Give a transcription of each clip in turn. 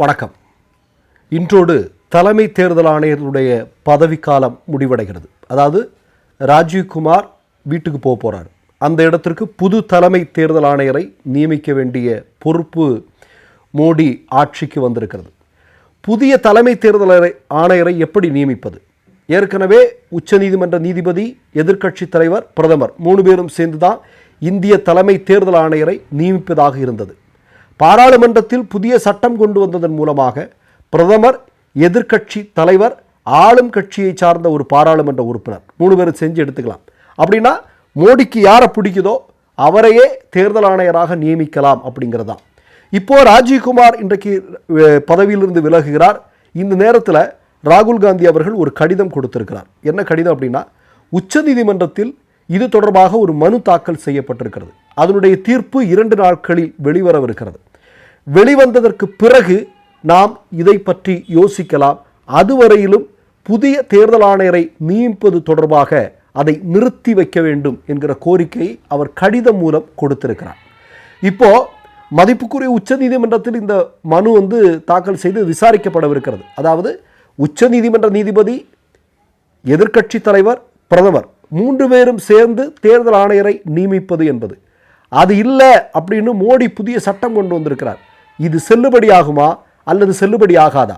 வணக்கம். இன்றோடு தலைமை தேர்தல் ஆணையருடைய பதவிக்காலம் முடிவடைகிறது. அதாவது ராஜீவ்குமார் வீட்டுக்கு போக போகிறார் அந்த இடத்திற்கு புது தலைமை தேர்தல் ஆணையரை நியமிக்க வேண்டிய பொறுப்பு மோடி ஆட்சிக்கு வந்திருக்கிறது. புதிய தலைமை தேர்தல் ஆணையரை எப்படி நியமிப்பது? ஏற்கனவே உச்சநீதிமன்ற நீதிபதி எதிர்க்கட்சித் தலைவர் பிரதமர் மூணு பேரும் சேர்ந்து தான் இந்திய தலைமை தேர்தல் ஆணையரை நியமிப்பதாக இருந்தது. பாராளுமன்றத்தில் புதிய சட்டம் கொண்டு வந்ததன் மூலமாக பிரதமர் எதிர்க்கட்சி தலைவர் ஆளும் கட்சியை சார்ந்த ஒரு பாராளுமன்ற உறுப்பினர். மூணு பேரும் செஞ்சு எடுத்துக்கலாம். அப்படின்னா மோடிக்கு யாரை பிடிக்குதோ அவரையே தேர்தல் ஆணையராக நியமிக்கலாம் அப்படிங்கிறது தான் இப்போ ராஜீவ்குமார் இன்றைக்கு பதவியிலிருந்து விலகுகிறார். இந்த நேரத்தில் ராகுல் காந்தி அவர்கள் ஒரு கடிதம் கொடுத்திருக்கிறார். என்ன கடிதம் அப்படின்னா உச்சநீதிமன்றத்தில் இது தொடர்பாக ஒரு மனு தாக்கல் செய்யப்பட்டிருக்கிறது. அதனுடைய தீர்ப்பு இரண்டு நாட்களில் வெளிவரவிருக்கிறது. வெளிவந்ததற்கு பிறகு நாம் இதை பற்றி யோசிக்கலாம். அதுவரையிலும் புதிய தேர்தல் ஆணையரை நியமிப்பது தொடர்பாக அதை நிறுத்தி வைக்க வேண்டும் என்கிற கோரிக்கையை அவர் கடிதம் மூலம் கொடுத்திருக்கிறார். இப்போ மதிப்புக்குரிய உச்சநீதிமன்றத்தில் இந்த மனு வந்து தாக்கல் செய்து விசாரிக்கப்படவிருக்கிறது. அதாவது உச்சநீதிமன்ற நீதிபதி எதிர்க்கட்சி தலைவர் பிரதமர் மூன்று பேரும் சேர்ந்து தேர்தல் ஆணையரை நியமிப்பது என்பது. அது இல்லை அப்படின்னு மோடி புதிய சட்டம் கொண்டு வந்திருக்கிறார். இது செல்லுபடியாகுமா அல்லது செல்லுபடி ஆகாதா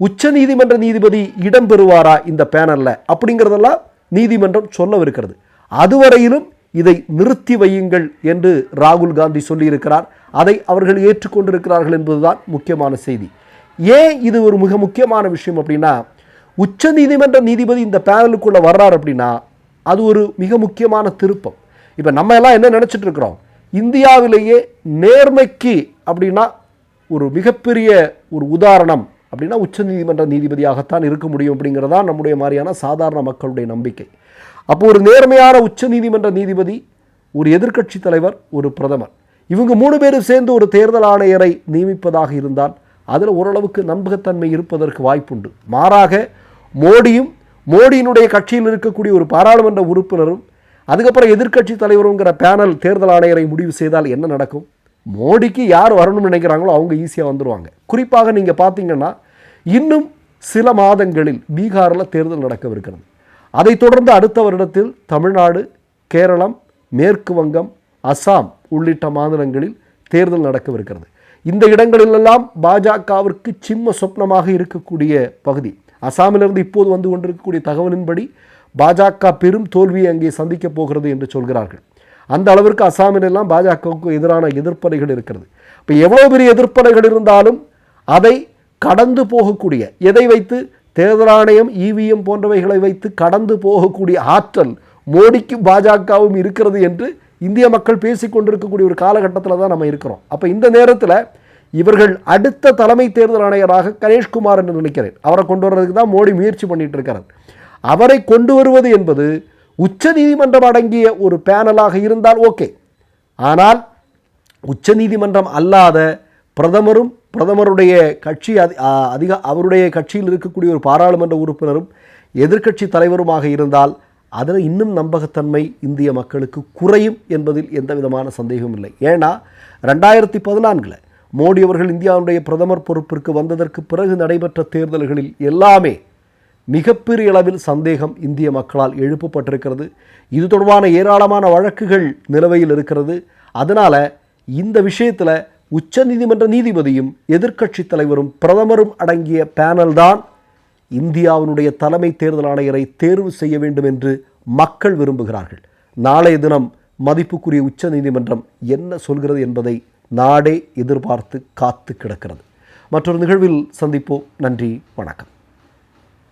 உச்ச நீதிமன்ற நீதிபதி இடம் பெறுவாரா இந்த பேனலில் அப்படிங்கிறதெல்லாம் நீதிமன்றம் சொல்லவிருக்கிறது. அதுவரையிலும் இதை நிறுத்தி வையுங்கள் என்று ராகுல் காந்தி சொல்லியிருக்கிறார். அதை அவர்கள் ஏற்றுக்கொண்டிருக்கிறார்கள் என்பதுதான் முக்கியமான செய்தி. ஏன் இது ஒரு மிக முக்கியமான விஷயம் அப்படின்னா உச்ச நீதிமன்ற நீதிபதி இந்த பேனலுக்குள்ளே வர்றார் அப்படின்னா அது ஒரு மிக முக்கியமான திருப்பம். இப்போ நம்ம எல்லாம் என்ன நினச்சிட்டு இருக்கிறோம்? இந்தியாவிலேயே நேர்மைக்கு அப்படின்னா ஒரு மிகப்பெரிய ஒரு உதாரணம் அப்படின்னா உச்சநீதிமன்ற நீதிபதியாகத்தான் இருக்க முடியும் அப்படிங்கிறதா நம்முடைய மாதிரியான சாதாரண மக்களுடைய நம்பிக்கை. அப்போ ஒரு நேர்மையான உச்சநீதிமன்ற நீதிபதி ஒரு எதிர்க்கட்சி தலைவர் ஒரு பிரதமர். இவங்க மூணு பேரும் சேர்ந்து ஒரு தேர்தல் ஆணையரை நியமிப்பதாக இருந்தால் அதில் ஓரளவுக்கு நம்பகத்தன்மை இருப்பதற்கு வாய்ப்புண்டு. மாறாக மோடியும் மோடியினுடைய கட்சியில் இருக்கக்கூடிய ஒரு பாராளுமன்ற உறுப்பினரும் அதுக்கப்புறம் எதிர்கட்சி தலைவருங்கிற பேனல் தேர்தல் ஆணையரை முடிவு செய்தால் என்ன நடக்கும்? மோடிக்கு யார் வரணும்னு நினைக்கிறாங்களோ அவங்க ஈஸியாக வந்துடுவாங்க குறிப்பாக நீங்கள் பார்த்தீங்கன்னா இன்னும் சில மாதங்களில் பீகாரில் தேர்தல் நடக்கவிருக்கிறது. அதைத் தொடர்ந்து அடுத்த வருடத்தில் தமிழ்நாடு கேரளம் மேற்கு வங்கம் அசாம் உள்ளிட்ட மாநிலங்களில் தேர்தல் நடக்கவிருக்கிறது. இந்த இடங்களிலெல்லாம் பாஜகவிற்கு சிம்ம சொப்னமாக இருக்கக்கூடிய பகுதி. அசாமிலிருந்து இப்போது வந்து கொண்டிருக்கக்கூடிய தகவலின்படி பாஜக பெரும் தோல்வியை அங்கே சந்திக்கப் போகிறது என்று சொல்கிறார்கள். அந்த அளவிற்கு அசாமிலெல்லாம் பாஜகவுக்கு எதிரான எதிர்ப்பலைகள் இருக்கிறது. இப்போ எவ்வளோ பெரிய எதிர்ப்பலைகள் இருந்தாலும் அதை கடந்து போகக்கூடிய எதை வைத்து? தேர்தல் ஆணையம் இவிஎம் போன்றவைகளை வைத்து கடந்து போகக்கூடிய ஆற்றல் மோடிக்கும் பாஜகவும் இருக்கிறது என்று இந்திய மக்கள் பேசிக்கொண்டிருக்கக்கூடிய ஒரு காலகட்டத்தில் தான் நம்ம இருக்கிறோம். அப்போ இந்த நேரத்தில் இவர்கள் அடுத்த தலைமை தேர்தல் ஆணையராக கணேஷ்குமார் என்று நினைக்கிறேன். அவரை கொண்டு வர்றதுக்கு தான் மோடி முயற்சி பண்ணிட்டு இருக்கிறார் அவரை கொண்டு வருவது என்பது உச்ச நீதிமன்றம் அடங்கிய ஒரு பேனலாக இருந்தால் ஓகே. ஆனால் உச்ச நீதிமன்றம் அல்லாத பிரதமரும் பிரதமருடைய கட்சி அதி அதிக அவருடைய கட்சியில் இருக்கக்கூடிய ஒரு பாராளுமன்ற உறுப்பினரும் எதிர்க்கட்சி தலைவருமாக இருந்தால் அதில் இன்னும் நம்பகத்தன்மை இந்திய மக்களுக்கு குறையும் என்பதில் எந்த விதமான சந்தேகமும் இல்லை. ஏன்னா ரெண்டாயிரத்தி பதினான்கில் மோடி அவர்கள் இந்தியாவுடைய பிரதமர் பொறுப்பிற்கு வந்ததற்கு பிறகு நடைபெற்ற தேர்தல்களில் எல்லாமே மிகப்பெரிய அளவில் சந்தேகம் இந்திய மக்களால் எழுப்பப்பட்டிருக்கிறது. இது தொடர்பான ஏராளமான வழக்குகள் நிலுவையில் இருக்கிறது. அதனால் இந்த விஷயத்தில் உச்சநீதிமன்ற நீதிபதியும் எதிர்க்கட்சித் தலைவரும் பிரதமரும் அடங்கிய பேனல் தான் இந்தியாவினுடைய தலைமை தேர்தல் ஆணையரை தேர்வு செய்ய வேண்டும் என்று மக்கள் விரும்புகிறார்கள். நாளைய தினம் மதிப்புக்குரிய உச்சநீதிமன்றம் என்ன சொல்கிறது என்பதை நாடே எதிர்பார்த்து காத்து கிடக்கிறது. மற்றொரு நிகழ்வில் சந்திப்போம். நன்றி வணக்கம்.